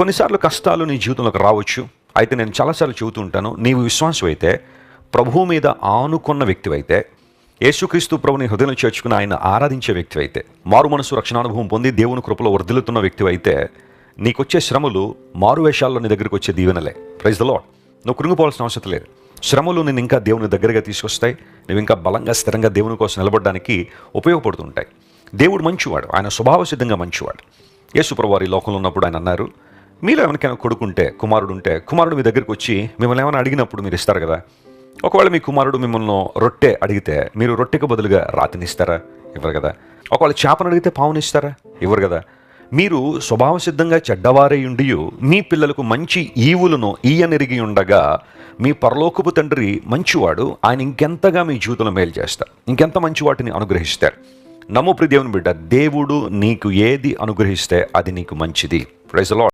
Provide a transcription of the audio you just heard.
కొన్నిసార్లు కష్టాలు నీ జీవితంలోకి రావచ్చు. అయితే నేను చాలాసార్లు చెబుతూ ఉంటాను నీవు విశ్వాసం అయితే ప్రభువు మీద ఆనుకున్న వ్యక్తివైతే యేసుక్రీస్తు ప్రభుని హృదయం చేర్చుకుని ఆయన ఆరాధించే వ్యక్తి అయితే మారు మనసు రక్షణానుభవం పొంది దేవుని కృపలో వర్ధిల్లుతున్న వ్యక్తి అయితే నీకొచ్చే శ్రమలు మారు వేషాల్లో నీ దగ్గరికి వచ్చే దీవెనలే. ప్రైజ్ ద లాడ్ నువ్వు కృంగిపోవాల్సిన అవసరం లేదు. శ్రమలు నేను ఇంకా దేవుని దగ్గరగా తీసుకొస్తాయి. నువ్వు ఇంకా బలంగా స్థిరంగా దేవుని కోసం నిలబడడానికి ఉపయోగపడుతుంటాయి. దేవుడు మంచివాడు. ఆయన స్వభావ సిద్ధంగా మంచివాడు. యేసుప్రభు వారి లోకంలో ఉన్నప్పుడు ఆయన అన్నారు మీలో ఎవరికైనా కొడుకుంటే కుమారుడు ఉంటే కుమారుడు మీ దగ్గరికి వచ్చి మిమ్మల్ని ఏమైనా అడిగినప్పుడు మీరు ఇస్తారు కదా? ఒకవేళ మీ కుమారుడు మిమ్మల్ని రొట్టె అడిగితే మీరు రొట్టెకు బదులుగా రాతినిస్తారా ఇవ్వరు కదా. ఒకవేళ చేపను అడిగితే పావునిస్తారా ఇవ్వరు కదా. మీరు స్వభావ సిద్ధంగా చెడ్డవారై ఉండి మీ పిల్లలకు మంచి ఈవులను ఈయనెరిగి ఉండగా మీ పరలోకపు తండ్రి మంచివాడు ఆయన ఇంకెంతగా మీ జీవితంలో మేలు చేస్తారు. ఇంకెంత మంచి వాటిని అనుగ్రహిస్తారు. నమ్ము ప్రిదేవుని బిడ్డ దేవుడు నీకు ఏది అనుగ్రహిస్తే అది నీకు మంచిది. Praise lord